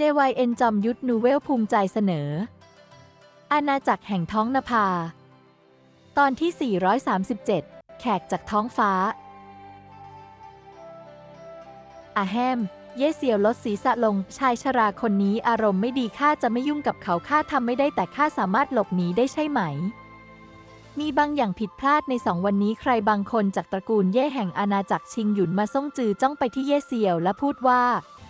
JYN จอมยุทธนูเวลภูมิใจเสนอ อาณาจักรแห่งท้องนภา ตอนที่ 437 แขกจากท้องฟ้า อาแฮม เยเซียวลดศีรษะลง ชายชราคนนี้อารมณ์ไม่ดีข้าจะไม่ยุ่งกับเขาข้าทำไม่ได้แต่ข้าสามารถหลบหนีได้ใช่ไหม มีบางอย่างผิดพลาดในสองวันนี้ใครบางคนจากตระกูลเย่แห่งอาณาจักรชิงหยุนมาส่งจือจ้องไปที่เยเซียวและพูดว่า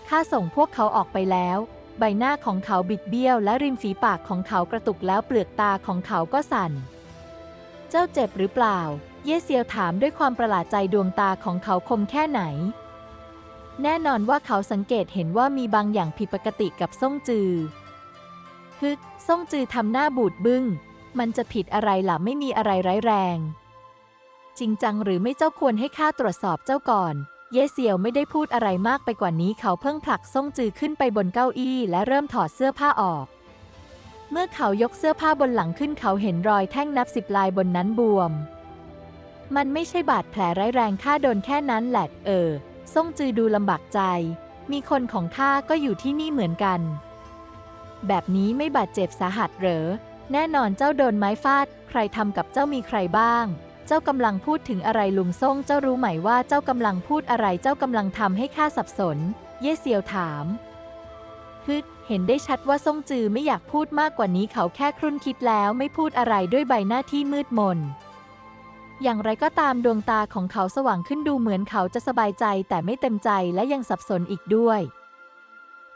ข้าส่งพวกเขาออกไปแล้ว ใบหน้าของเขาบิดเบี้ยวและริมฝีปากของเขากระตุกแล้วเปลือกตาของเขาก็สั่น เจ้าเจ็บหรือเปล่า เย่เซียวถามด้วยความประหลาดใจดวงตาของเขาคมแค่ไหน แน่นอนว่าเขาสังเกตเห็นว่ามีบางอย่างผิดปกติกับซ่งจือฮึกซ่งจือทำหน้าบูดบึง้ง มันจะผิดอะไรล่ะไม่มีอะไรร้ายแรง จริงจังหรือไม่เจ้าควรให้ข้าตรวจสอบเจ้าก่อน เย่เซียวไม่ได้พูดอะไรมากไปกว่านี้เขาเพิ่งผลักซ่งจือขึ้นไปบนเก้าอี้และเริ่มถอดเสื้อผ้าออก เมื่อเขายกเสื้อผ้าบนหลังขึ้นเขาเห็นรอยแท่งนับสิบลายบนนั้นบวม มันไม่ใช่บาดแผลร้ายแรงข้าโดนแค่นั้นแหละ เออ ซ่งจือดูลำบากใจ มีคนของข้าก็อยู่ที่นี่เหมือนกัน แบบนี้ไม่บาดเจ็บสาหัสเหรอ แน่นอนเจ้าโดนไม้ฟาด ใครทำกับเจ้ามีใครบ้าง เจ้ากำลังพูดถึงอะไรลุงซ่งเจ้ารู้ไหมว่าเจ้ากำลังพูดอะไรเจ้ากำลังทำให้ข้าสับสน เย่เซียวถามฮึดเห็นได้ชัดว่าซ่งจือไม่อยากพูดมากกว่านี้เขาแค่ครุ่นคิดแล้วไม่พูดอะไรด้วยใบหน้าที่มืดมน อย่างไรก็ตามดวงตาของเขาสว่างขึ้นดูเหมือนเขาจะสบายใจแต่ไม่เต็มใจและยังสับสนอีกด้วย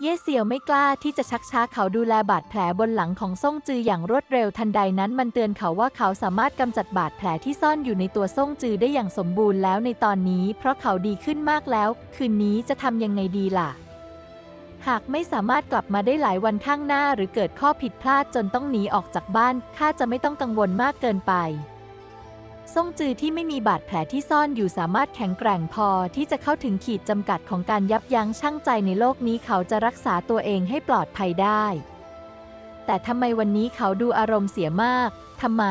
เย่เซียวไม่กล้าที่จะชักช้าเขาดูแลบาดแผลบนหลังของซ่งจืออย่างรวดเร็วทันใดนั้นมันเตือนเขาว่าเขาสามารถกำจัดบาดแผลที่ซ่อนอยู่ในตัวซ่งจือได้อย่างสมบูรณ์แล้วในตอนนี้ เพราะเขาดีขึ้นมากแล้ว คืนนี้จะทำยังไงดีล่ะ หากไม่สามารถกลับมาได้หลายวันข้างหน้า หรือเกิดข้อผิดพลาดจนต้องหนีออกจากบ้านข้าจะไม่ต้องกังวลมากเกินไป ซ่งจือที่ไม่มีบาดแผลที่ซ่อนอยู่สามารถแข็งแกร่งพอที่จะเข้าถึงขีดจำกัดของการยับยั้งชั่งใจในโลกนี้เขาจะรักษาตัวเองให้ปลอดภัยได้ แต่ทำไมวันนี้เขาดูอารมณ์เสียมากทำไม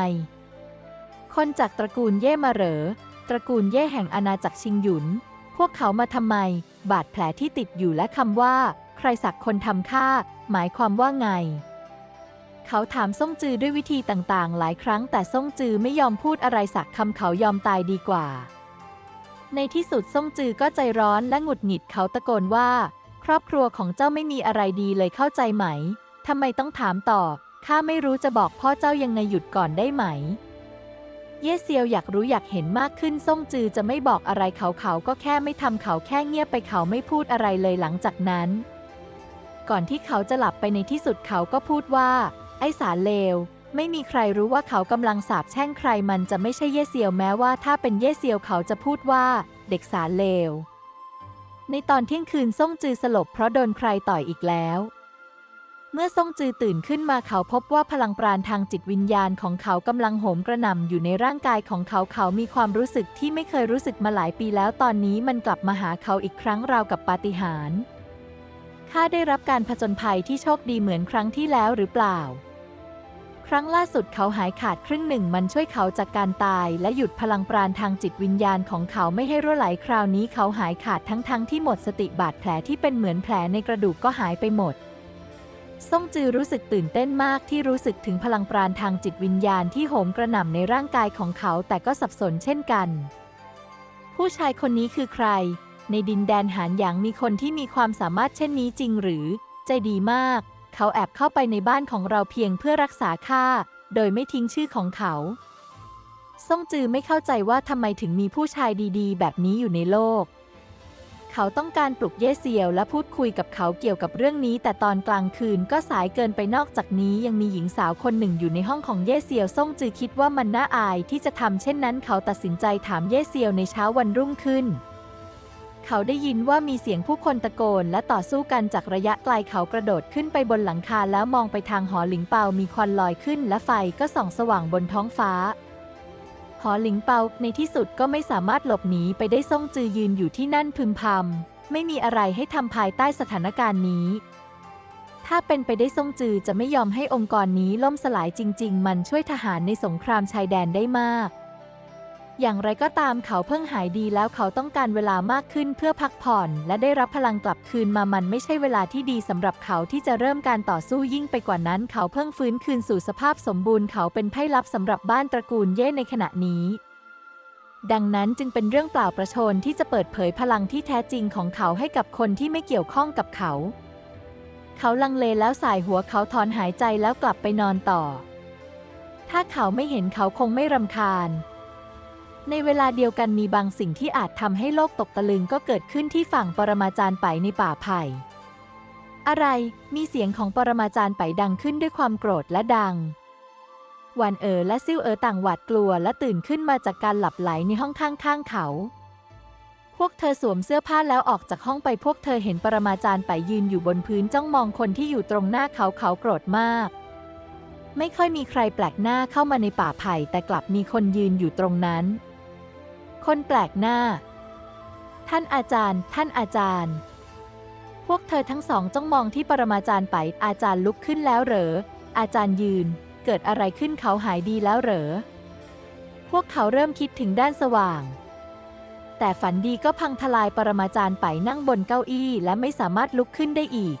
คนจากตระกูลเย่มาเหรอ ตระกูลเย่แห่งอาณาจักรชิงหยุน พวกเขามาทำไม บาดแผลที่ติดอยู่และคำว่า ใครสักคนทำฆ่า หมายความว่าไง เขาถามซ่งจือด้วยวิธีต่างๆ หลายครั้งแต่ซ่งจือไม่ยอมพูดอะไรสักคำเขายอมตายดีกว่า ในที่สุดซ่งจือก็ใจร้อนและหงุดหงิดเขาตะโกนว่า ครอบครัวของเจ้าไม่มีอะไรดีเลยเข้าใจไหมทำไมต้องถามต่อข้าไม่รู้จะบอกพ่อเจ้ายังไงหยุดก่อนได้ไหม เย่เซียวอยากรู้อยากเห็นมากขึ้นซ่งจือจะไม่บอกอะไรเขาเขาก็แค่ไม่ทำเขาแค่เงียบไปเขาไม่พูดอะไรเลยหลังจากนั้น ก่อนที่เขาจะหลับไปในที่สุดเขาก็พูดว่า ไอ้สารเลว ไม่มีใครรู้ว่าเขากำลังสาบแช่งใครมันจะไม่ใช่เย่เซียวแม้ว่าถ้าเป็นเย่เซียวเขาจะพูดว่า เด็กสารเลว ในตอนเที่ยงคืนซ่งจือสลบเพราะโดนใครต่อยอีกแล้ว เมื่อซ่งจือตื่นขึ้นมาเขาพบว่าพลังปราณทางจิตวิญญาณของเขากำลังโหมกระหน่ำอยู่ในร่างกายของเขาเขามีความรู้สึกที่ไม่เคยรู้สึกมาหลายปีแล้วตอนนี้มันกลับมาหาเขาอีกครั้งราวกับปาฏิหาริย์ข้าได้รับการผจญภัยที่โชคดีเหมือนครั้งที่แล้วหรือเปล่า ครั้งล่าสุดเขาหายขาดครึ่งหนึ่งมันช่วยเขาจากการตาย และหยุดพลังปราณทางจิตวิญญาณของเขาไม่ให้รั่วไหลคราวนี้เขาหายขาดทั้งๆทที่หมดสติบาดแผลที่เป็นเหมือนแผลในกระดูกก็หายไปหมดซ่งจือรู้สึกตื่นเต้นมากที่รู้สึกถึงพลังปราณทางจิตวิญญาณที่โหมกระหน่ำในร่างกายของเขาแต่ก็สับสนเช่นกัน ผู้ชายคนนี้คือใคร ในดินแดนหานหยางมีคนที่มีความสามารถเช่นนี้จริงหรือ ใจดีมาก เขาแอบเข้าไปในบ้านของเราเพียงเพื่อรักษาค่า โดยไม่ทิ้งชื่อของเขา ซ่งจือไม่เข้าใจว่าทำไมถึงมีผู้ชายดีๆ แบบนี้อยู่ในโลก เขาต้องการปลุกเย่เซียวและพูดคุยกับเขาเกี่ยวกับเรื่องนี้ แต่ตอนกลางคืนก็สายเกินไปนอกจากนี้ยังมีหญิงสาวคนหนึ่งอยู่ในห้องของเย่เซียวซ่งจือคิดว่ามันน่าอายที่จะทำเช่นนั้น เขาตัดสินใจถามเย่เซียวในเช้าวันรุ่งขึ้น เขาได้ยินว่ามีเสียงผู้คนตะโกนและต่อสู้กันจากระยะไกลเขากระโดดขึ้นไปบนหลังคาแล้วมองไปทางหอหลิงเปามีควันลอยขึ้นและไฟก็ส่องสว่างบนท้องฟ้า หอหลิงเปาในที่สุดก็ไม่สามารถหลบหนีไปได้ซ่งจือยืนอยู่ที่นั่นพึมพำไม่มีอะไรให้ทำภายใต้สถานการณ์นี้ ถ้าเป็นไปได้ซ่งจือจะไม่ยอมให้องค์กรนี้ล่มสลายจริง ๆ มันช่วยทหารในสงครามชายแดนได้มาก อย่างไรก็ตามเขาเพิ่งหายดีแล้วเขาต้องการเวลามากขึ้นเพื่อพักผ่อน และได้รับพลังกลับคืนมามันไม่ใช่เวลาที่ดีสำหรับเขาที่จะเริ่มการต่อสู้ยิ่งไปกว่านั้น เขาเพิ่งฟื้นคืนสู่สภาพสมบูรณ์เขาเป็นไพ่ลับสำหรับบ้านตระกูลเย่ในขณะนี้ดังนั้นจึงเป็นเรื่องเปล่าประโชนที่จะเปิดเผยพลังที่แท้จริงของเขาให้กับคนที่ไม่เกี่ยวข้องกับเขา เขาลังเลแล้วสายหัวเขาถอนหายใจแล้วกลับไปนอนต่อ ถ้าเขาไม่เห็นเขาคงไม่รำคาญ ในเวลาเดียวกันมีบางสิ่งที่อาจทำให้โลกตกตะลึงก็เกิดขึ้นที่ฝั่งปรมาจารย์ไปในป่าไผ่ อะไร มีเสียงของปรมาจารย์ไปดังขึ้นด้วยความโกรธและดังวานเอ๋อและซิ่วเอ๋อต่างหวาดกลัวและตื่นขึ้นมาจากการหลับไหลในห้องข้างๆเขา พวกเธอสวมเสื้อผ้าแล้วออกจากห้องไปพวกเธอเห็นปรมาจารย์ไปยืนอยู่บนพื้นจ้องมองคนที่อยู่ตรงหน้าเขาเขาโกรธมากไม่ค่อยมีใครแปลกหน้าเข้ามาในป่าไผ่แต่กลับมีคนยืนอยู่ตรงนั้น คนแปลกหน้า ท่านอาจารย์ ท่านอาจารย์ พวกเธอทั้งสองจ้องมองที่ปรมาจารย์ไป อาจารย์ลุกขึ้นแล้วเหรอ อาจารย์ยืน เกิดอะไรขึ้นเขาหายดีแล้วเหรอ พวกเขาเริ่มคิดถึงด้านสว่าง แต่ฝันดีก็พังทลายปรมาจารย์ไปนั่งบนเก้าอี้และไม่สามารถลุกขึ้นได้อีก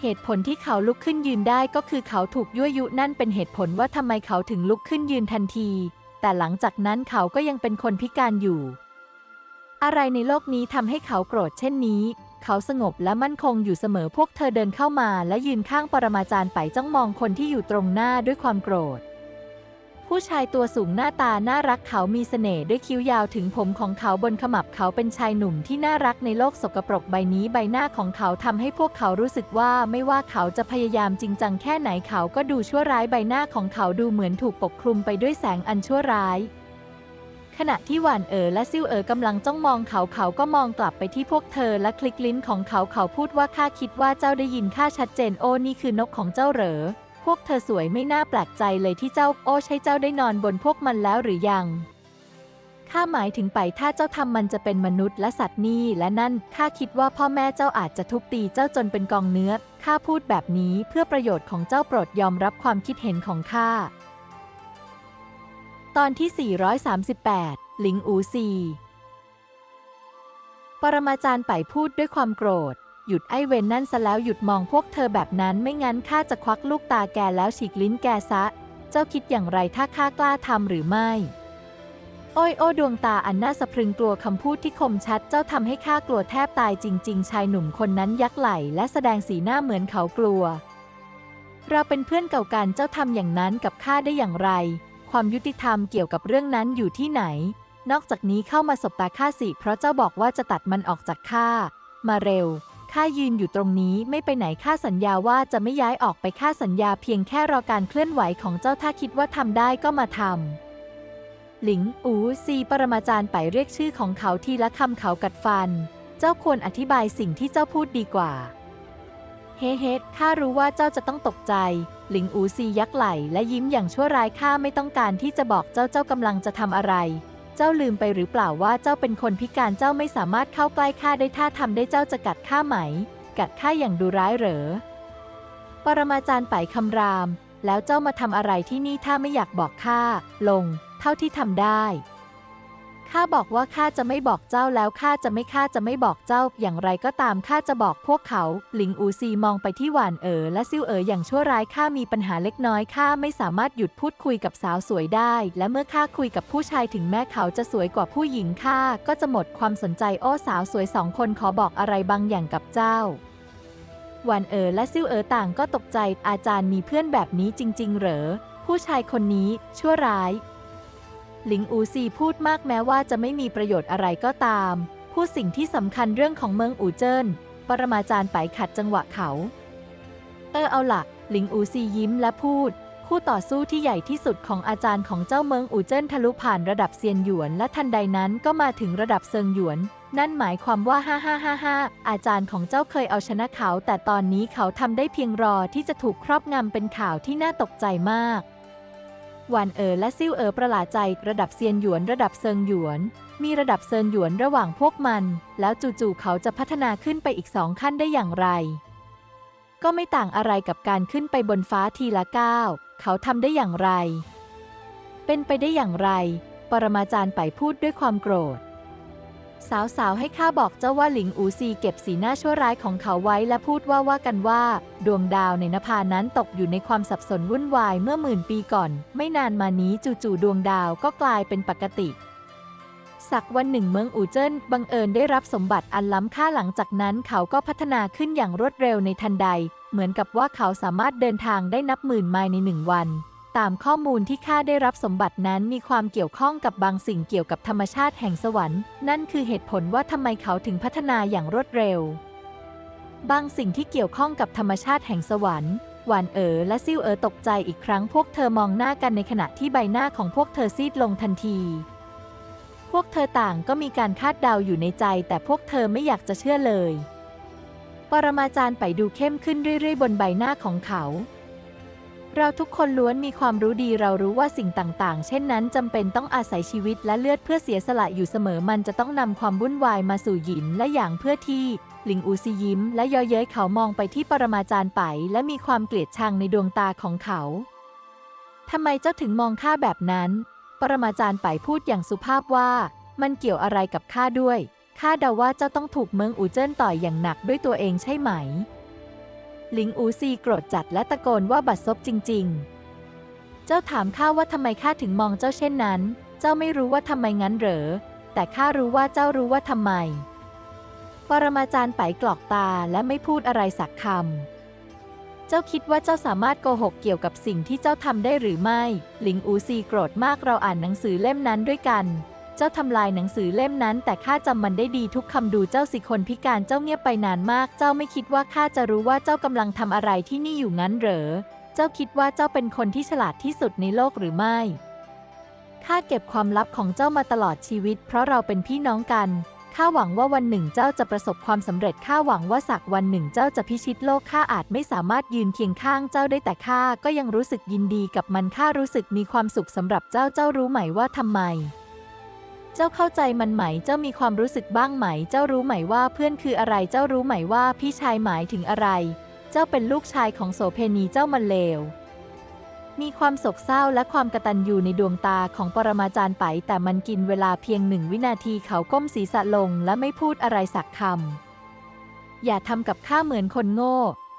เหตุผลที่เขาลุกขึ้นยืนได้ก็คือเขาถูกยั่วยุนั่นเป็นเหตุผลว่าทำไมเขาถึงลุกขึ้นยืนทันที แต่หลังจากนั้นเขาก็ยังเป็นคนพิการอยู่ อะไรในโลกนี้ทำให้เขาโกรธเช่นนี้ เขาสงบและมั่นคงอยู่เสมอพวกเธอเดินเข้ามาและยืนข้างปรมาจารย์ไปจ้องมองคนที่อยู่ตรงหน้าด้วยความโกรธ ผู้ชายตัวสูงหน้าตาน่ารักเขามีเสน่ห์ด้วยคิ้วยาวถึงผมของเขาบนขมับเขาเป็นชายหนุ่มที่น่ารักในโลกสกปรกใบนี้ใบหน้าของเขาทำให้พวกเขารู้สึกว่าไม่ว่าเขาจะพยายามจริงจังแค่ไหนเขาก็ดูชั่วร้ายใบหน้าของเขาดูเหมือนถูกปกคลุมไปด้วยแสงอันชั่วร้ายขณะที่หวานเอ๋อและซิ่วเอ๋อกำลังจ้องมองเขาเขาก็มองกลับไปที่พวกเธอและคลิกลิ้นของเขาเขาพูดว่าข้าคิดว่าเจ้าได้ยินข้าชัดเจนโอ้นี่คือนกของเจ้าเหรอ พวกเธอสวยไม่น่าแปลกใจเลยที่เจ้าโอ้ใช่เจ้าได้นอนบนพวกมันแล้วหรือยัง ข้าหมายถึงไปถ้าเจ้าทำมันจะเป็นมนุษย์และสัตว์นี่และนั่นข้าคิดว่าพ่อแม่เจ้าอาจจะทุบตีเจ้าจนเป็นกองเนื้อข้าพูดแบบนี้เพื่อประโยชน์ของเจ้าโปรดยอมรับความคิดเห็นของข้า ตอนที่ 438 หลิงอูซีปรมาจารย์ไปพูดด้วยความโกรธ หยุดไอเวนนั่นซะแล้วหยุดมองพวกเธอแบบนั้นไม่งั้นข้าจะควักลูกตาแกแล้วฉีกลิ้นแกซะ เจ้าคิดอย่างไรถ้าข้ากล้าทำหรือไม่ โอ้ยโอ้ดวงตาอันน่าสะพรึงกลัวคำพูดที่คมชัด เจ้าทำให้ข้ากลัวแทบตายจริง ๆ ชายหนุ่มคนนั้นยักไหล่และแสดงสีหน้าเหมือนเขากลัว เราเป็นเพื่อนเก่ากันเจ้าทำอย่างนั้นกับข้าได้อย่างไร ความยุติธรรมเกี่ยวกับเรื่องนั้นอยู่ที่ไหน นอกจากนี้เข้ามาสบตาข้าสิเพราะเจ้าบอกว่าจะตัดมันออกจากข้ามาเร็ว ข้ายืนอยู่ตรงนี้ไม่ไปไหนข้าสัญญาว่าจะไม่ย้ายออกไปข้าสัญญาเพียงแค่รอการเคลื่อนไหวของเจ้าถ้าคิดว่าทำได้ก็มาทำหลิง อูซีปรมาจารย์ไปเรียกชื่อของเขาทีละคำเขากัดฟัน เจ้าควรอธิบายสิ่งที่เจ้าพูดดีกว่า เฮ้เฮ้ข้ารู้ว่าเจ้าจะต้องตกใจ หลิงอูซียักไหล่และยิ้มอย่างชั่วร้ายข้าไม่ต้องการที่จะบอกเจ้าเจ้ากำลังจะทำอะไร เจ้าลืมไปหรือเปล่าว่าเจ้าเป็นคนพิการเจ้าไม่สามารถเข้าใกล้ข้าได้ถ้าทำได้เจ้าจะกัดข้าไหม กัดข้าอย่างดูร้ายเหรอ ปรมาจารย์ไปคำราม แล้วเจ้ามาทำอะไรที่นี่ถ้าไม่อยากบอกข้าลง เท่าที่ทำได้ ข้าบอกว่าข้าจะไม่บอกเจ้าแล้วข้าจะไม่ข้าจะไม่บอกเจ้า อย่างไรก็ตามข้าจะบอกพวกเขา หลิงอูซีมองไปที่หวานเอ๋อและซิ่วเอ๋ออย่างชั่วร้ายข้ามีปัญหาเล็กน้อยข้าไม่สามารถหยุดพูดคุยกับสาวสวยได้ และเมื่อข้าคุยกับผู้ชายถึงแม้เขาจะสวยกว่าผู้หญิงข้าก็จะหมดความสนใจโอ้สาวสวยสองคนขอบอกอะไรบางอย่างกับเจ้าหวานเอ๋อและซิ่วเอ๋อต่างก็ตกใจอาจารย์มีเพื่อนแบบนี้จริง ๆ เหรอผู้ชายคนนี้ชั่วร้าย หลิงอูซีพูดมากแม้ว่าจะไม่มีประโยชน์อะไรก็ตาม พูดสิ่งที่สำคัญเรื่องของเมืองอูเจิ้น ปรมาจารย์ไปขัดจังหวะเขา เออเอาล่ะหลิงอูซียิ้มและพูด คู่ต่อสู้ที่ใหญ่ที่สุดของอาจารย์ของเจ้าเมืองอูเจิ้นทะลุผ่านระดับเซียนหยวน และทันใดนั้นก็มาถึงระดับเซิงหยวน นั่นหมายความว่าฮ่าฮ่าฮ่าฮ่าอาจารย์ของเจ้าเคยเอาชนะเขา แต่ตอนนี้เขาทำได้เพียงรอที่จะถูกครอบงำเป็นข่าวที่น่าตกใจมาก หวานเอ๋อและซิ่วเอ๋อประหลาดใจระดับเซียนหยวนระดับเซิงหยวน มีระดับเซินหยวนระหว่างพวกมัน แล้วจู่ๆเขาจะพัฒนาขึ้นไปอีกสองขั้นได้อย่างไร ก็ไม่ต่างอะไรกับการขึ้นไปบนฟ้าทีละก้าวเขาทำได้อย่างไร เป็นไปได้อย่างไรปปรมาจารย์ไปพูดด้วยความโกรธ สาวๆให้ข้าบอกเจ้าว่าหลิงอูซีเก็บสีหน้าชั่วร้ายของเขาไว้และพูดว่าว่ากันว่า ดวงดาวในนภานั้นตกอยู่ในความสับสนวุ่นวายเมื่อหมื่นปีก่อน ไม่นานมานี้จู่ๆดวงดาวก็กลายเป็นปกติสักวันหนึ่งเมืองอูเจิ้นบังเอิญได้รับสมบัติอันล้ำค่าหลังจากนั้นเขาก็พัฒนาขึ้นอย่างรวดเร็วในทันใด เหมือนกับว่าเขาสามารถเดินทางได้นับหมื่นไมล์ในหนึ่งวัน ตามข้อมูลที่ข้าได้รับสมบัตินั้นมีความเกี่ยวข้องกับบางสิ่งเกี่ยวกับธรรมชาติแห่งสวรรค์ นั่นคือเหตุผลว่าทำไมเขาถึงพัฒนาอย่างรวดเร็ว บางสิ่งที่เกี่ยวข้องกับธรรมชาติแห่งสวรรค์หวานเอ๋อและซิ่วเอ๋อตกใจอีกครั้งพวกเธอมองหน้ากันในขณะที่ใบหน้าของพวกเธอซีดลงทันที พวกเธอต่างก็มีการคาดเดาอยู่ในใจ แต่พวกเธอไม่อยากจะเชื่อเลย ปรมาจารย์ไปดูเข้มขึ้นเรื่อยๆ บนใบหน้าของเขา เราทุกคนล้วนมีความรู้ดีเรารู้ว่าสิ่งต่างๆ เช่นนั้นจำเป็นต้องอาศัยชีวิตและเลือดเพื่อเสียสละอยู่เสมอมันจะต้องนำความวุ่นวายมาสู่หยินและอย่างเพื่อที่ หลิงอูซียิ้ม และเยอเย้ยเขามองไปที่ปรมาจารย์ไป และมีความเกลียดชังในดวงตาของเขาทำไมเจ้าถึงมองข้าแบบนั้น ปรมาจารย์ไปพูดอย่างสุภาพว่า มันเกี่ยวอะไรกับข้าด้วยข้าเดาว่าเจ้าต้องถูกเมืองอูเจิ้นต่อยอย่างหนักด้วยตัวเองใช่ไหม หลิงอูซีโกรธจัดและตะโกนว่าบัดซบจริง ๆ เจ้าถามข้าว่าทำไมข้าถึงมองเจ้าเช่นนั้น เจ้าไม่รู้ว่าทำไมงั้นเหรอ แต่ข้ารู้ว่าเจ้ารู้ว่าทำไม ปรมาจารย์ไปกรอกตาและไม่พูดอะไรสักคำ เจ้าคิดว่าเจ้าสามารถโกหกเกี่ยวกับสิ่งที่เจ้าทำได้หรือไม่ หลิงอูซีโกรธมากเราอ่านหนังสือเล่มนั้นด้วยกัน เจ้าทำลายหนังสือเล่มนั้น แต่ข้าจำมันได้ดีทุกคำดูเจ้าสิคนพิการเจ้าเงียบไปนานมาก เจ้าไม่คิดว่าข้าจะรู้ว่าเจ้ากำลังทำอะไรที่นี่อยู่งั้นเหรอ เจ้าคิดว่าเจ้าเป็นคนที่ฉลาดที่สุดในโลกหรือไม่ ข้าเก็บความลับของเจ้ามาตลอดชีวิต เพราะเราเป็นพี่น้องกัน ข้าหวังว่าวันหนึ่งเจ้าจะประสบความสำเร็จ ข้าหวังว่าสักวันหนึ่งเจ้าจะพิชิตโลก ข้าอาจไม่สามารถยืนเคียงข้างเจ้าได้แต่ข้าก็ยังรู้สึกยินดีกับมัน ข้ารู้สึกมีความสุขสำหรับเจ้า เจ้ารู้ไหมว่าทำไม เจ้าเข้าใจมันไหม เจ้ามีความรู้สึกบ้างไหม เจ้ารู้ไหมว่าเพื่อนคืออะไร เจ้ารู้ไหมว่าพี่ชายหมายถึงอะไร เจ้าเป็นลูกชายของโสเพณีเจ้ามันเลว มีความโศกเศร้าและความกระตัญญูในดวงตาของปรมาจารย์ไป แต่มันกินเวลาเพียงหนึ่งวินาทีเขาก้มศีรษะลงและไม่พูดอะไรสักคำ อย่าทำกับข้าเหมือนคนโง่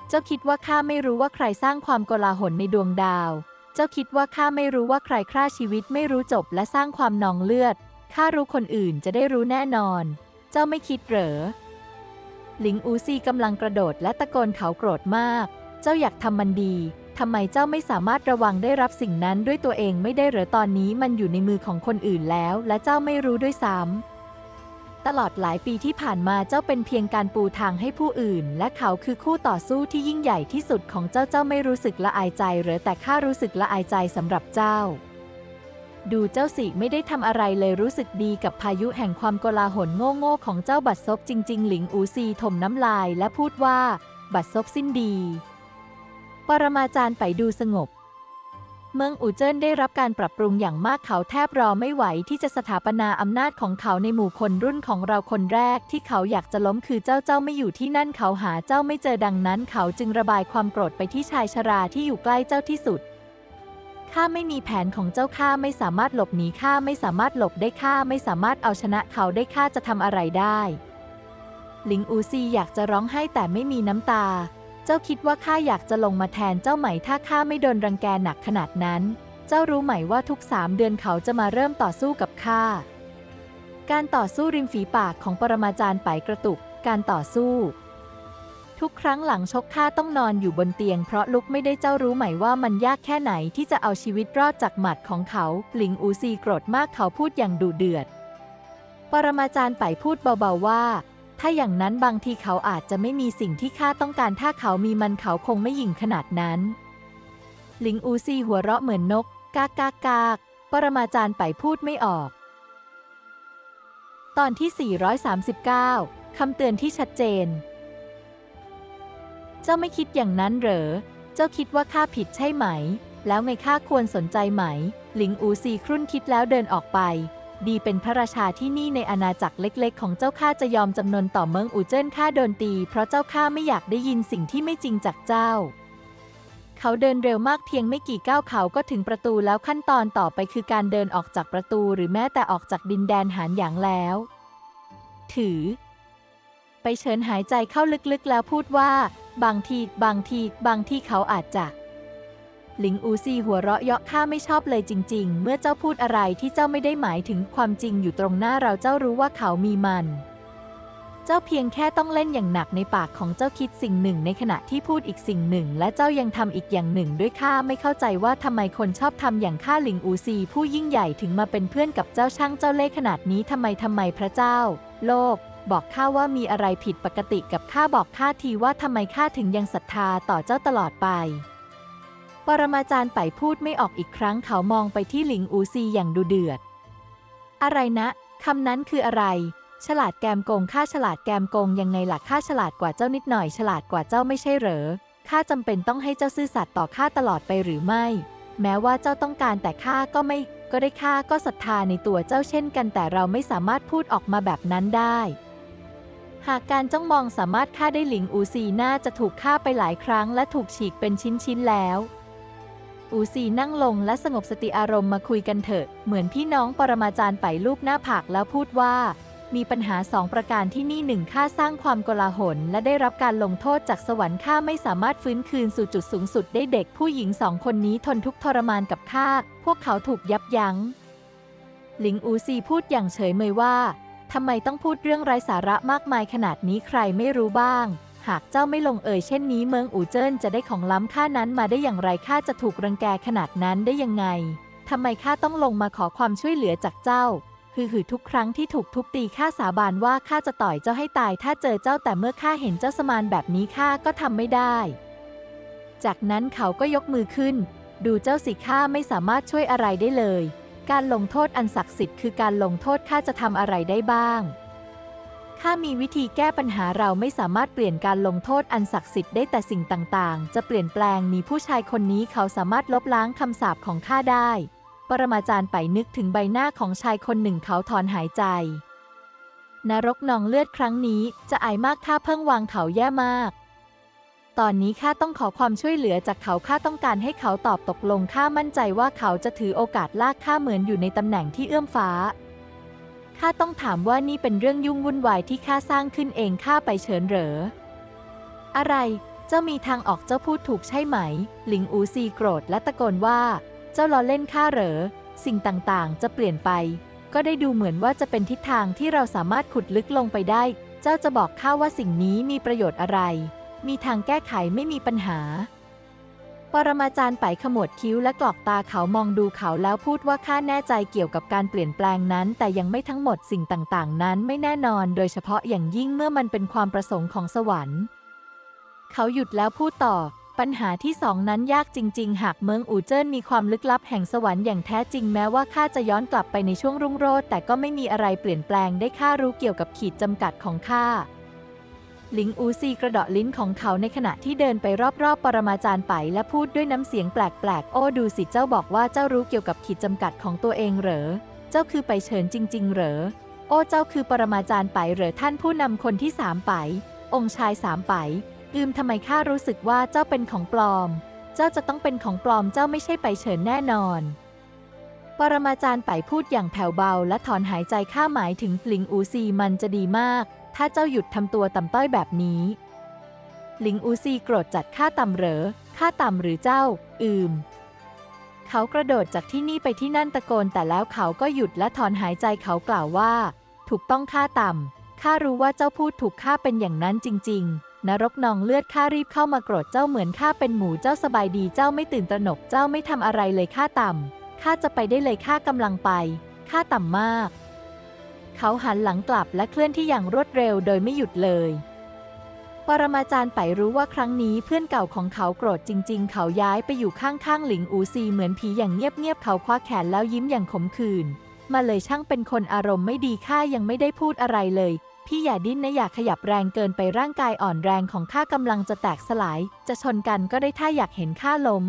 เจ้าคิดว่าข้าไม่รู้ว่าใครสร้างความโกลาหลในดวงดาว เจ้าคิดว่าข้าไม่รู้ว่าใครฆ่าชีวิตไม่รู้จบและสร้างความนองเลือด ข้ารู้คนอื่นจะได้รู้แน่นอน เจ้าไม่คิดเหรอ หลิงอูซีกำลังกระโดดและตะโกนเขาโกรธมาก เจ้าอยากทำมันดีทำไมเจ้าไม่สามารถระวังได้รับสิ่งนั้นด้วยตัวเองไม่ได้เหรอตอนนี้มันอยู่ในมือของคนอื่นแล้ว และเจ้าไม่รู้ด้วยซ้ำตลอดหลายปีที่ผ่านมาเจ้าเป็นเพียงการปูทางให้ผู้อื่น และเขาคือคู่ต่อสู้ที่ยิ่งใหญ่ที่สุดของเจ้าเจ้าไม่รู้สึกละอายใจเหรือแต่ข้ารู้สึกละอายใจสำหรับเจ้า ดูเจ้าสิไม่ได้ทำอะไรเลยรู้สึกดีกับพายุแห่งความโกลาหลโง่ๆของเจ้าบัดซบจริง ๆ หลิงอูซีถมน้ำลายและพูดว่า บัดซบสิ้นดี ปรมาจารย์ไปดูสงบ เมืองอูเจิ้นได้รับการปรับปรุงอย่างมากเขาแทบรอไม่ไหวที่จะสถาปนาอำนาจของเขาในหมู่คนรุ่นของเราคนแรกที่เขาอยากจะล้มคือเจ้าเจ้าไม่อยู่ที่นั่นเขาหาเจ้าไม่เจอดังนั้น เขาจึงระบายความโกรธไปที่ชายชราที่อยู่ใกล้เจ้าที่สุด ข้าไม่มีแผนของเจ้าข้าไม่สามารถหลบหนีข้าไม่สามารถหลบได้ข้าไม่สามารถเอาชนะเขาได้ข้าจะทำอะไรได้ หลิงอูซีอยากจะร้องไห้แต่ไม่มีน้ำตา เจ้าคิดว่าข้าอยากจะลงมาแทนเจ้าไหมถ้าข้าไม่โดนรังแกหนักขนาดนั้น เจ้ารู้ไหมว่าทุกสามเดือนเขาจะมาเริ่มต่อสู้กับข้า การต่อสู้ริมฝีปากของปรมาจารย์ไปกระตุก การต่อสู้ ทุกครั้งหลังชกข้าต้องนอนอยู่บนเตียงเพราะลุกไม่ได้เจ้ารู้ไหมว่ามันยากแค่ไหนที่จะเอาชีวิตรอดจากหมัดของเขา หลิงอูซีโกรธมากเขาพูดอย่างดุเดือด ปรมาจารย์ไปพูดเบาๆว่า ถ้าอย่างนั้นบางทีเขาอาจจะไม่มีสิ่งที่ข้าต้องการถ้าเขามีมันเขาคงไม่ยิงขนาดนั้น หลิงอูซีหัวเราะเหมือนนก กากกากกากปรมาจารย์ไปพูดไม่ออก ตอนที่ 439 คำเตือนที่ชัดเจน เจ้าไม่คิดอย่างนั้นเหรอ เจ้าคิดว่าข้าผิดใช่ไหม แล้วไงข้าควรสนใจไหม หลิงอูซีครุ่นคิดแล้วเดินออกไป ดีเป็นพระราชาที่นี่ในอาณาจักรเล็กๆ ของเจ้าข้าจะยอมจำนนต่อเมืองอูเจิ้นข้าโดนตี เพราะเจ้าข้าไม่อยากได้ยินสิ่งที่ไม่จริงจากเจ้าเขาเดินเร็วมากเพียงไม่กี่ก้าวเขาก็ถึงประตูแล้วขั้นตอนต่อไปคือการเดินออกจากประตูหรือแม้แต่ออกจากดินแดนหานหยางแล้ว ถือ ไปเชิญหายใจเข้าลึกๆแล้วพูดว่า บางทีบางทีบางที่เขาอาจจะ หลิงอูซีหัวเราะเยาะข้าไม่ชอบเลยจริง ๆ เมื่อเจ้าพูดอะไรที่เจ้าไม่ได้หมายถึงความจริงอยู่ตรงหน้าเราเจ้ารู้ว่าเขามีมัน เจ้าเพียงแค่ต้องเล่นอย่างหนักในปากของเจ้าคิดสิ่งหนึ่งในขณะที่พูดอีกสิ่งหนึ่ง และเจ้ายังทำอีกอย่างหนึ่ง ด้วยข้าไม่เข้าใจว่าทำไมคนชอบทำอย่างข้าหลิงอูซี ผู้ยิ่งใหญ่ถึงมาเป็นเพื่อนกับเจ้าช่างเจ้าเล่ห์ขนาดนี้ทำไมทำไมพระเจ้า โลก บอกข้าว่ามีอะไรผิดปกติกับข้าบอกข้าทีว่าทำไมข้าถึงยังศรัทธาต่อเจ้าตลอดไป ปรมาจารย์ไปพูดไม่ออกอีกครั้งเขามองไปที่หลิงอูซีอย่างดูเดือด อะไรนะคำนั้นคืออะไร ฉลาดแกมโกงข้าฉลาดแกมโกงยังไงล่ะข้าฉลาดกว่าเจ้านิดหน่อยฉลาดกว่าเจ้าไม่ใช่เหรอข้าจำเป็นต้องให้เจ้าซื่อสัตย์ต่อข้าตลอดไปหรือไม่ แม้ว่าเจ้าต้องการแต่ข้าก็ไม่ก็ได้ข้าก็ศรัทธาในตัวเจ้าเช่นกันแต่เราไม่สามารถพูดออกมาแบบนั้นได้ หากการจ้องมองสามารถฆ่าได้หลิงอูซีน่าจะถูกฆ่าไปหลายครั้งและถูกฉีกเป็นชิ้นๆแล้ว อูซีนั่งลงและสงบสติอารมณ์มาคุยกันเถอะ เหมือนพี่น้องปรมาจารย์ไปลูบหน้าผากแล้วพูดว่า มีปัญหาสองประการที่นี่หนึ่งค่าสร้างความโกลาหล และได้รับการลงโทษจากสวรรค์ข้าไม่สามารถฟื้นคืนสู่จุดสูงสุดได้เด็กผู้หญิงสองคนนี้ทนทุกข์ทรมานกับข้าพวกเขาถูกยับยัง้งหลิงอูซีพูดอย่างเฉยเมยว่า ทำไมต้องพูดเรื่องไร้สาระมากมายขนาดนี้ใครไม่รู้บ้าง หากเจ้าไม่ลงเอ่ยเช่นนี้เมืองอูเจิ้นจะได้ของล้ำค่านั้นมาได้อย่างไรข้าจะถูกรังแกขนาดนั้นได้ยังไงทำไมข้าต้องลงมาขอความช่วยเหลือจากเจ้าคือหือทุกครั้งที่ถูกทุบตีข้าสาบานว่าข้าจะต่อยเจ้าให้ตายถ้าเจอเจ้าแต่เมื่อข้าเห็นเจ้าสมานแบบนี้ข้าก็ทำไม่ได้ จากนั้นเขาก็ยกมือขึ้น ดูเจ้าสิข้าไม่สามารถช่วยอะไรได้เลย การลงโทษอันศักดิ์สิทธิ์คือการลงโทษข้าจะทำอะไรได้บ้างข้ามีวิธีแก้ปัญหาเราไม่สามารถเปลี่ยนการลงโทษอันศักดิ์สิทธิ์ได้แต่สิ่งต่างๆ จะเปลี่ยนแปลงมีผู้ชายคนนี้เขาสามารถลบล้างคำสาปของข้าได้ ปรมาจารย์ไปนึกถึงใบหน้าของชายคนหนึ่งเขาถอนหายใจ นรกนองเลือดครั้งนี้จะอายมากถ้าเพิ่งวางเขาแย่มาก ตอนนี้ข้าต้องขอความช่วยเหลือจากเขาข้าต้องการให้เขาตอบตกลงข้ามั่นใจว่าเขาจะถือโอกาสลากข้าเหมือนอยู่ในตำแหน่งที่เอื้อมฟ้าข้าต้องถามว่านี่เป็นเรื่องยุ่งวุ่นวายที่ข้าสร้างขึ้นเองข้าไปเฉินเหรอ อะไร เจ้ามีทางออกเจ้าพูดถูกใช่ไหม หลิงอูซีโกรธและตะโกนว่า เจ้าล้อเล่นข้าเหรอ สิ่งต่างๆ จะเปลี่ยนไป ก็ได้ดูเหมือนว่าจะเป็นทิศทางที่เราสามารถขุดลึกลงไปได้ เจ้าจะบอกข้าว่าสิ่งนี้มีประโยชน์อะไร มีทางแก้ไขไม่มีปัญหา ปรมาจารย์ไปขมวดคิ้วและกรอกตาเขามองดูเขาแล้วพูดว่าข้าแน่ใจเกี่ยวกับการเปลี่ยนแปลงนั้น แต่ยังไม่ทั้งหมดสิ่งต่างๆ นั้นไม่แน่นอน โดยเฉพาะอย่างยิ่งเมื่อมันเป็นความประสงค์ของสวรรค์ เขาหยุดแล้วพูดต่อปัญหาที่สองนั้นยากจริง ๆ หากเมืองอูเจิ้นมีความลึกลับแห่งสวรรค์อย่างแท้จริงแม้ว่าข้าจะย้อนกลับไปในช่วงรุ่งโรจน์แต่ก็ไม่มีอะไรเปลี่ยนแปลงได้ข้ารู้เกี่ยวกับขีดจำกัดของข้า หลิงอูซีกระดาะลิ้นของเขาในขณะที่เดินไปรอบๆ ปรมาจารย์ไปและพูดด้วยน้ำเสียงแปลกๆ โอ้ดูสิเจ้าบอกว่าเจ้ารู้เกี่ยวกับขีดจำกัดของตัวเองเหรอ เจ้าคือไปเฉินจริง ๆ เหรอ โอ้เจ้าคือปรมาจารย์ไปเหรอท่านผู้นำคนที่สามไป องค์ชายสามไป อืมทำไมข้ารู้สึกว่าเจ้าเป็นของปลอม เจ้าจะต้องเป็นของปลอมเจ้าไม่ใช่ไปเฉินแน่นอนปรมาจารย์ไปพูดอย่างแผ่วเบาและถอนหายใจข้าหมายถึงหลิงอูซีมันจะดีมาก ถ้าเจ้าหยุดทำตัวต่ำต้อยแบบนี้ หลิงอูซีโกรธจัดข้าต่ำเหรอข้าต่ำหรือเจ้า อืม เขากระโดดจากที่นี่ไปที่นั่นตะโกนแต่แล้วเขาก็หยุดและถอนหายใจเขากล่าวว่า ถูกต้องข้าต่ำข้ารู้ว่าเจ้าพูดถูกข้าเป็นอย่างนั้นจริง ๆ นรกนองเลือดข้ารีบเข้ามาโกรธเจ้าเหมือนข้าเป็นหมูเจ้าสบายดีเจ้าไม่ตื่นตระหนกเจ้าไม่ทำอะไรเลยข้าต่ำข้าจะไปได้เลยข้ากำลังไปข้าต่ำมาก เขาหันหลังกลับและเคลื่อนที่อย่างรวดเร็วโดยไม่หยุดเลย ปรมาจารย์ไปรู้ว่าครั้งนี้เพื่อนเก่าของเขาโกรธจริง ๆ เขาย้ายไปอยู่ข้างๆหลิงอูซีเหมือนผีอย่างเงียบๆ เขาคว้าแขนแล้วยิ้มอย่างขมขื่น มาเลยช่างเป็นคนอารมณ์ไม่ดีข้ายังไม่ได้พูดอะไรเลย พี่อย่าดิ้นนะอย่าขยับแรงเกินไปร่างกายอ่อนแรงของข้ากำลังจะแตกสลาย จะชนกันก็ได้ถ้าอยากเห็นข้าล้ม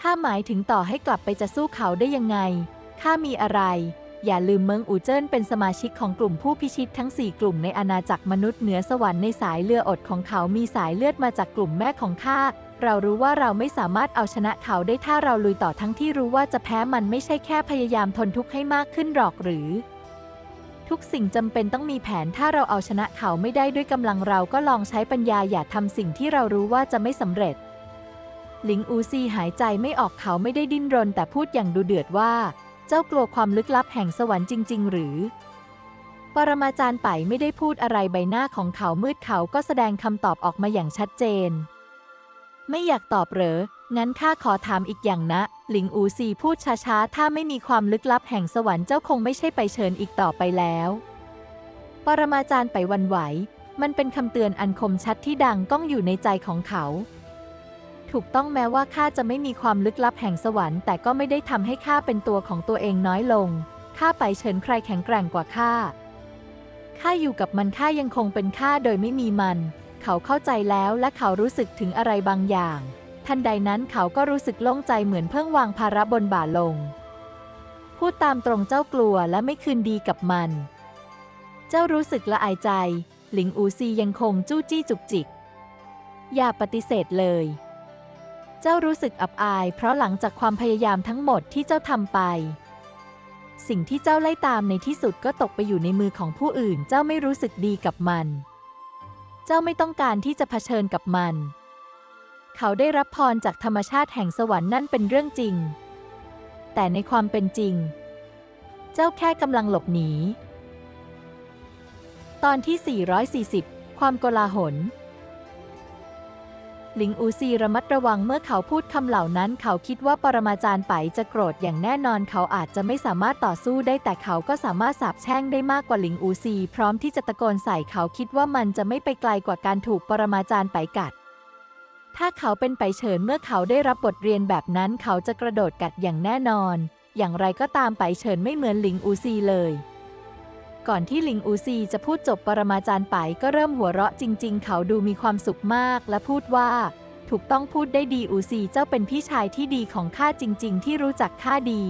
ข้าหมายถึงต่อให้กลับไปจะสู้เขาได้ยังไงข้ามีอะไร อย่าลืมเมืองอูเจิ้นเป็นสมาชิกของกลุ่มผู้พิชิตทั้ง 4 กลุ่มในอาณาจักรมนุษย์เหนือสวรรค์ในสายเลืออดของเขามีสายเลือดมาจากกลุ่มแม่ของข้าเรารู้ว่าเราไม่สามารถเอาชนะเขาได้ถ้าเราลุยต่อทั้งที่รู้ว่าจะแพ้มันไม่ใช่แค่พยายามทนทุกข์ให้มากขึ้นหรอกหรือ ทุกสิ่งจำเป็นต้องมีแผนถ้าเราเอาชนะเขาไม่ได้ด้วยกำลังเราก็ลองใช้ปัญญาอย่าทำสิ่งที่เรารู้ว่าจะไม่สำเร็จ หลิงอูซีหายใจไม่ออกเขาไม่ได้ดิ้นรนแต่พูดอย่างดูเดือดว่า เจ้ากลัวความลึกลับแห่งสวรรค์จริง ๆ หรือ ปรมาจารย์ไปไม่ได้พูดอะไรใบหน้าของเขามืดเขาก็แสดงคำตอบออกมาอย่างชัดเจน ไม่อยากตอบเหรอ งั้นข้าขอถามอีกอย่างนะ หลิงอูซีพูดช้าๆ ถ้าไม่มีความลึกลับแห่งสวรรค์เจ้าคงไม่ใช่ไปเชิญอีกต่อไปแล้ว ปรมาจารย์ไปวันไหว มันเป็นคำเตือนอันคมชัดที่ดังก้องอยู่ในใจของเขา ถูกต้องแม้ว่าข้าจะไม่มีความลึกลับแห่งสวรรค์แต่ก็ไม่ได้ทำให้ข้าเป็นตัวของตัวเองน้อยลง ข้าไปเชิญใครแข็งแกร่งกว่าข้า ข้าอยู่กับมันข้ายังคงเป็นข้าโดยไม่มีมัน เขาเข้าใจแล้วและเขารู้สึกถึงอะไรบางอย่าง ทันใดนั้นเขาก็รู้สึกโล่งใจเหมือนเพิ่งวางภาระบนบ่าลง พูดตามตรงเจ้ากลัวและไม่คืนดีกับมัน เจ้ารู้สึกละอายใจ หลิงอูซียังคงจู้จี้จุกจิก อย่าปฏิเสธเลย เจ้ารู้สึกอับอาย เพราะหลังจากความพยายามทั้งหมดที่เจ้าทำไป สิ่งที่เจ้าไล่ตามในที่สุดก็ตกไปอยู่ในมือของผู้อื่น เจ้าไม่รู้สึกดีกับมัน เจ้าไม่ต้องการที่จะเผชิญกับมัน เขาได้รับพรจากธรรมชาติแห่งสวรรค์นั่นเป็นเรื่องจริง แต่ในความเป็นจริง เจ้าแค่กำลังหลบหนี ตอนที่ 440 ความโกลาหล หลิงอูซีระมัดระวังเมื่อเขาพูดคำเหล่านั้น เขาคิดว่าปรมาจารย์ไปจะโกรธอย่างแน่นอน เขาอาจจะไม่สามารถต่อสู้ได้แต่เขาก็สามารถสาบแช่งได้มากกว่าหลิงอูซี พร้อมที่จะตะโกนใส่เขาคิดว่ามันจะไม่ไปไกลกว่าการถูกปรมาจารย์ไปกัด ถ้าเขาเป็นไปเฉินเมื่อเขาได้รับบทเรียนแบบนั้น เขาจะกระโดดกัดอย่างแน่นอน อย่างไรก็ตามไปเฉินไม่เหมือนหลิงอูซีเลย ก่อนที่หลิงอูซีจะพูดจบปรมาจารย์ไปก็เริ่มหัวเราะจริง ๆ เขาดูมีความสุขมากและพูดว่า ถูกต้องพูดได้ดีอูซีเจ้าเป็นพี่ชายที่ดีของข้าจริง ๆ ที่รู้จักข้าดี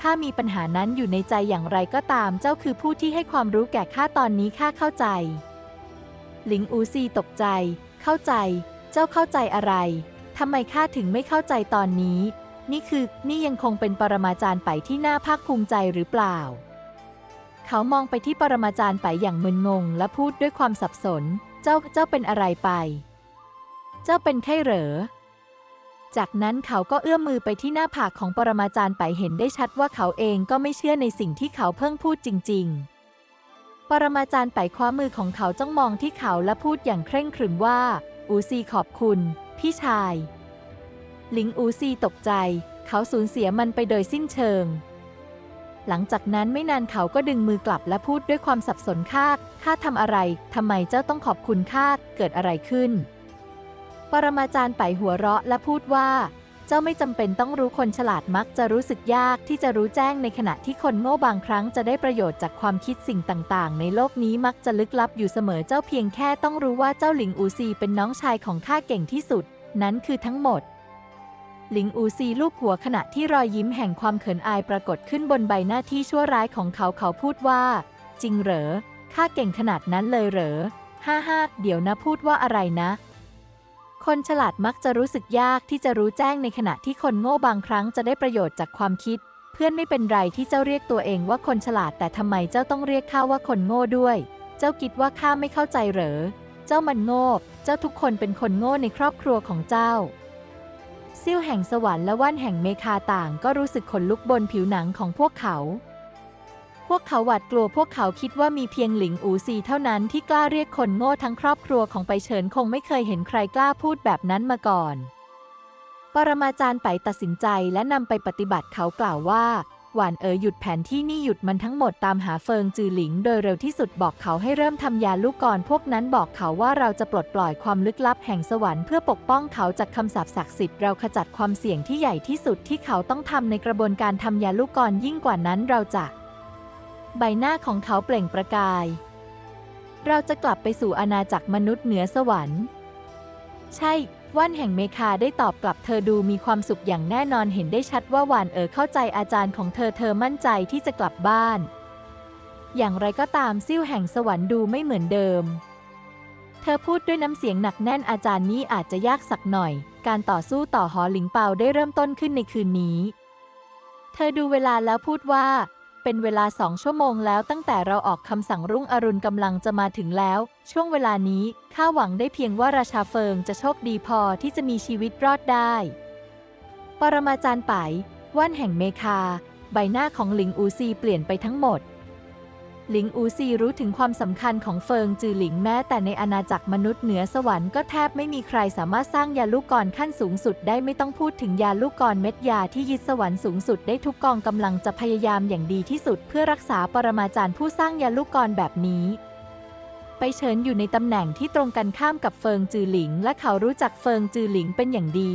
ข้ามีปัญหานั้นอยู่ในใจอย่างไรก็ตามเจ้าคือผู้ที่ให้ความรู้แก่ข้าตอนนี้ข้าเข้าใจ หลิงอูซีตกใจ เข้าใจ เจ้าเข้าใจอะไรทำไมข้าถึงไม่เข้าใจตอนนี้ นี่คือ นี่ยังคงเป็นปรมาจารย์ไปที่น่าภาคภูมิใจหรือเปล่า เขามองไปที่ปรมาจารย์ไปอย่างมึนงง และพูดด้วยความสับสน เจ้าเจ้าเป็นอะไรไป เจ้าเป็นไข้เหรอ จากนั้นเขาก็เอื้อมมือไปที่หน้าผากของปรมาจารย์ไปเห็นได้ชัดว่าเขาเองก็ไม่เชื่อในสิ่งที่เขาเพิ่งพูดจริง ๆ ปรมาจารย์ไปคว้ามือของเขาจ้องมองที่เขาและพูดอย่างเคร่งขรึมว่า อูซีขอบคุณ พี่ชายหลิงอูซีตกใจ เขาสูญเสียมันไปโดยสิ้นเชิง หลังจากนั้นไม่นานเขาก็ดึงมือกลับและพูดด้วยความสับสนข้าข้าทำอะไร ทำไมเจ้าต้องขอบคุณข้าเกิดอะไรขึ้น ปรมาจารย์ไปหัวเราะและพูดว่า เจ้าไม่จำเป็นต้องรู้คนฉลาดมักจะรู้สึกยากที่จะรู้แจ้งในขณะที่คนโง่บางครั้งจะได้ประโยชน์จากความคิดสิ่งต่างๆ ในโลกนี้มักจะลึกลับอยู่เสมอเจ้าเพียงแค่ต้องรู้ว่าเจ้าหลิงอูซีเป็นน้องชายของข้าเก่งที่สุด นั้นคือทั้งหมด หลิงอูซีลูบหัวขณะที่รอยยิ้มแห่งความเขินอายปรากฏขึ้นบนใบหน้าที่ชั่วร้ายของเขาเขาพูดว่า จริงเหรอข้าเก่งขนาดนั้นเลยเหรอฮ่าฮ่าเดี๋ยวนะพูดว่าอะไรนะ คนฉลาดมักจะรู้สึกยากที่จะรู้แจ้งในขณะที่คนโง่บางครั้งจะได้ประโยชน์จากความคิด เพื่อนไม่เป็นไรที่เจ้าเรียกตัวเองว่าคนฉลาดแต่ทำไมเจ้าต้องเรียกข้าว่าคนโง่ด้วย เจ้าคิดว่าข้าไม่เข้าใจเหรอ เจ้ามันโง่ เจ้าทุกคนเป็นคนโง่ในครอบครัวของเจ้า ซิ่วแห่งสวรรค์และว่านแห่งเมคาต่างก็รู้สึกขนลุกบนผิวหนังของพวกเขา พวกเขาหวาดกลัวพวกเขาคิดว่ามีเพียงหลิงอูซีเท่านั้นที่กล้าเรียกคนโง่ทั้งครอบครัวของไปเฉินคงไม่เคยเห็นใครกล้าพูดแบบนั้นมาก่อน ปรมาจารย์ไปตัดสินใจและนำไปปฏิบัติเขากล่าวว่า หวานเอ๋อหยุดแผนที่นี่หยุดมันทั้งหมดตามหาเฟิงจือหลิง โดยเร็วที่สุดบอกเขาให้เริ่มทำยาลูกกรพวกนั้นบอกเขาว่าเราจะปลดปล่อยความลึกลับแห่งสวรรค์เพื่อปกป้องเขาจากคำสาปศักดิ์สิทธิ์เราขจัดความเสี่ยงที่ใหญ่ที่สุดที่เขาต้องทำในกระบวนการทำยาลูกกรยิ่งกว่านั้นเราจะ ใบหน้าของเขาเปล่งประกาย เราจะกลับไปสู่อาณาจักรมนุษย์เหนือสวรรค์ ใช่ ว่านแห่งเมคาได้ตอบกลับเธอดูมีความสุขอย่างแน่นอนเห็นได้ชัดว่าหวานเอ๋อเข้าใจอาจารย์ของเธอเธอมั่นใจที่จะกลับบ้าน อย่างไรก็ตามซิ่วแห่งสวรรค์ดูไม่เหมือนเดิม เธอพูดด้วยน้ำเสียงหนักแน่นอาจารย์นี้อาจจะยากสักหน่อย การต่อสู้ต่อหอหลิงเปาได้เริ่มต้นขึ้นในคืนนี้ เธอดูเวลาแล้วพูดว่า เป็นเวลาสองชั่วโมงแล้วตั้งแต่เราออกคำสั่งรุ่งอรุณกำลังจะมาถึงแล้ว ช่วงเวลานี้ข้าหวังได้เพียงว่าราชาเฟิงจะโชคดีพอที่จะมีชีวิตรอดได้ ปรมาจารย์ไปว่านแห่งเมคา ใบหน้าของหลิงอูซีเปลี่ยนไปทั้งหมด หลิงอูซีรู้ถึงความสำคัญของเฟิงจือหลิงแม้แต่ในอาณาจักรมนุษย์เหนือสวรรค์ก็แทบไม่มีใครสามารถสร้างยาลูกกรขั้นสูงสุดได้ไม่ต้องพูดถึงยาลูกกรเม็ดยาที่ยึดสวรรค์สูงสุดได้ทุกกองกำลังจะพยายามอย่างดีที่สุด เพื่อรักษาปรมาจารย์ผู้สร้างยาลูกกรแบบนี้ไปเฉินอยู่ในตำแหน่งที่ตรงกันข้ามกับเฟิงจือหลิง และเขารู้จักเฟิงจือหลิงเป็นอย่างดี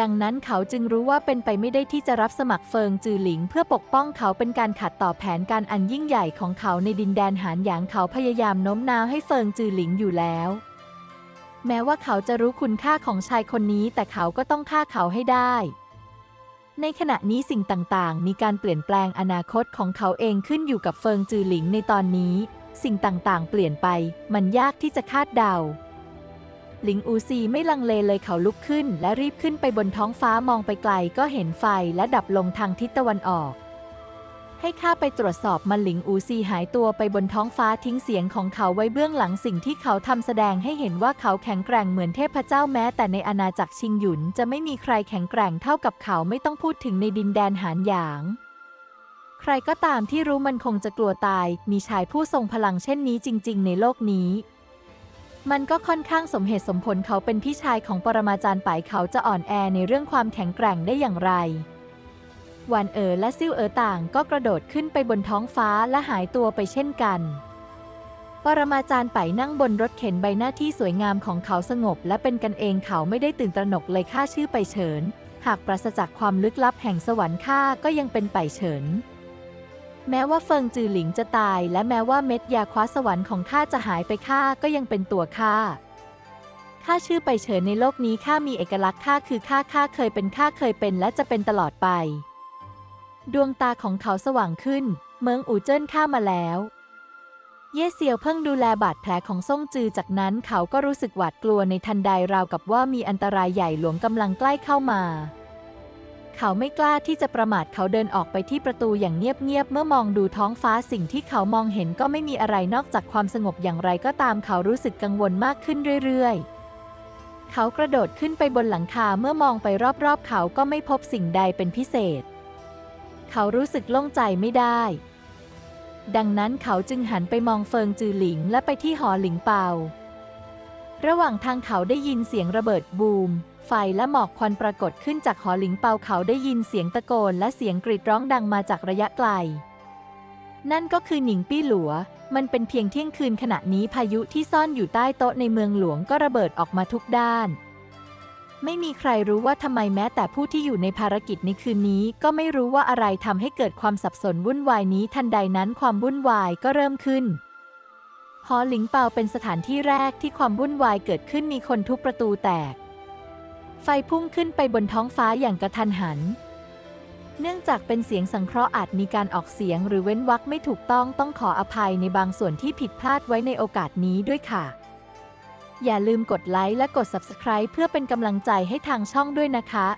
ดังนั้นเขาจึงรู้ว่าเป็นไปไม่ได้ที่จะรับสมัครเฟิงจือหลิง เพื่อปกป้องเขาเป็นการขัดต่อแผนการอันยิ่งใหญ่ของเขาในดินแดนหานหยางเขาพยายามโน้มน้าวให้เฟิงจือหลิงอยู่แล้ว แม้ว่าเขาจะรู้คุณค่าของชายคนนี้ แต่เขาก็ต้องฆ่าเขาให้ได้ ในขณะนี้สิ่งต่างๆ มีการเปลี่ยนแปลงอนาคตของเขาเองขึ้นอยู่กับเฟิงจือหลิงในตอนนี้ สิ่งต่างๆ เปลี่ยนไป มันยากที่จะคาดเดา หลิงอูซีไม่ลังเลเลยเขาลุกขึ้น และรีบขึ้นไปบนท้องฟ้ามองไปไกลก็เห็นไฟและดับลงทางทิศตะวันออก ให้ข้าไปตรวจสอบมันหลิงอูซีหายตัวไปบนท้องฟ้าทิ้งเสียงของเขาไว้เบื้องหลังสิ่งที่เขาทำแสดงให้เห็นว่าเขาแข็งแกร่งเหมือนเทพเจ้าแม้ แต่ในอาณาจักรชิงหยุนจะไม่มีใครแข็งแกร่งเท่ากับเขาไม่ต้องพูดถึงในดินแดนหานหยางใครก็ตามที่รู้มันคงจะกลัวตาย มีชายผู้ทรงพลังเช่นนี้จริง ๆ ในโลกนี้ มันก็ค่อนข้างสมเหตุสมผลเขาเป็นพี่ชายของปรมาจารย์ป่ายเขาจะอ่อนแอในเรื่องความแข็งแกร่งได้อย่างไร หวานเอ๋อและซิ่วเอ๋อต่างก็กระโดดขึ้นไปบนท้องฟ้าและหายตัวไปเช่นกัน ปรมาจารย์ไปนั่งบนรถเข็นใบหน้าที่สวยงามของเขาสงบ และเป็นกันเองเขาไม่ได้ตื่นตระหนกเลยค่าชื่อไปเฉิน หากปราศจากความลึกลับแห่งสวรรค์ข้าก็ยังเป็นไปเฉิน แม้ว่าเฟิงจือหลิงจะตาย และแม้ว่าเม็ดยาคว้าสวรรค์ของข้าจะหายไปข้าก็ยังเป็นตัวข้าข้าชื่อไปเฉินในโลกนี้ข้ามีเอกลักษณ์ข้าคือข้าข้าเคยเป็นข้าเคยเป็นและจะเป็นตลอดไป ดวงตาของเขาสว่างขึ้น เมืองอู่เจิ้นข้ามาแล้ว เย่เซียวเพิ่งดูแลบาดแผลของซ่งจือจากนั้นเขาก็รู้สึกหวาดกลัวในทันใดราวกับว่ามีอันตรายใหญ่หลวงกำลังใกล้เข้ามา เขาไม่กล้าที่จะประมาทเขาเดินออกไปที่ประตูอย่างเงียบๆเมื่อมองดูท้องฟ้าสิ่งที่เขามองเห็นก็ไม่มีอะไรนอกจากความสงบอย่างไรก็ตามเขารู้สึกกังวลมากขึ้นเรื่อยๆเขากระโดดขึ้นไปบนหลังคาเมื่อมองไปรอบๆ เขาก็ไม่พบสิ่งใดเป็นพิเศษ เขารู้สึกโล่งใจไม่ได้ ดังนั้นเขาจึงหันไปมองเฟิงจือหลิงและไปที่หอหลิงเปา ระหว่างทางเขาได้ยินเสียงระเบิดบูม ไฟและหมอกควันปรากฏขึ้นจากหอหลิงเปาเขาได้ยินเสียงตะโกนและเสียงกรีดร้องดังมาจากระยะไกล นั่นก็คือหนิงปี้หลัว มันเป็นเพียงเที่ยงคืนขณะนี้พายุที่ซ่อนอยู่ใต้โต๊ะในเมืองหลวงก็ระเบิดออกมาทุกด้าน ไม่มีใครรู้ว่าทำไมแม้แต่ผู้ที่อยู่ในภารกิจในคืนนี้ ก็ไม่รู้ว่าอะไรทำให้เกิดความสับสนวุ่นวายนี้ทันใดนั้นความวุ่นวายก็เริ่มขึ้นหอหลิงเปาเป็นสถานที่แรกที่ความวุ่นวายเกิดขึ้นมีคนทุบประตูแตก ไฟพุ่งขึ้นไปบนท้องฟ้าอย่างกระทันหัน เนื่องจากเป็นเสียงสังเคราะห์อาจมีการออกเสียงหรือเว้นวรรคไม่ถูกต้องต้องขออภัยในบางส่วนที่ผิดพลาดไว้ในโอกาสนี้ด้วยค่ะ อย่าลืมกดไลค์และกด Subscribe เพื่อเป็นกำลังใจให้ทางช่องด้วยนะคะ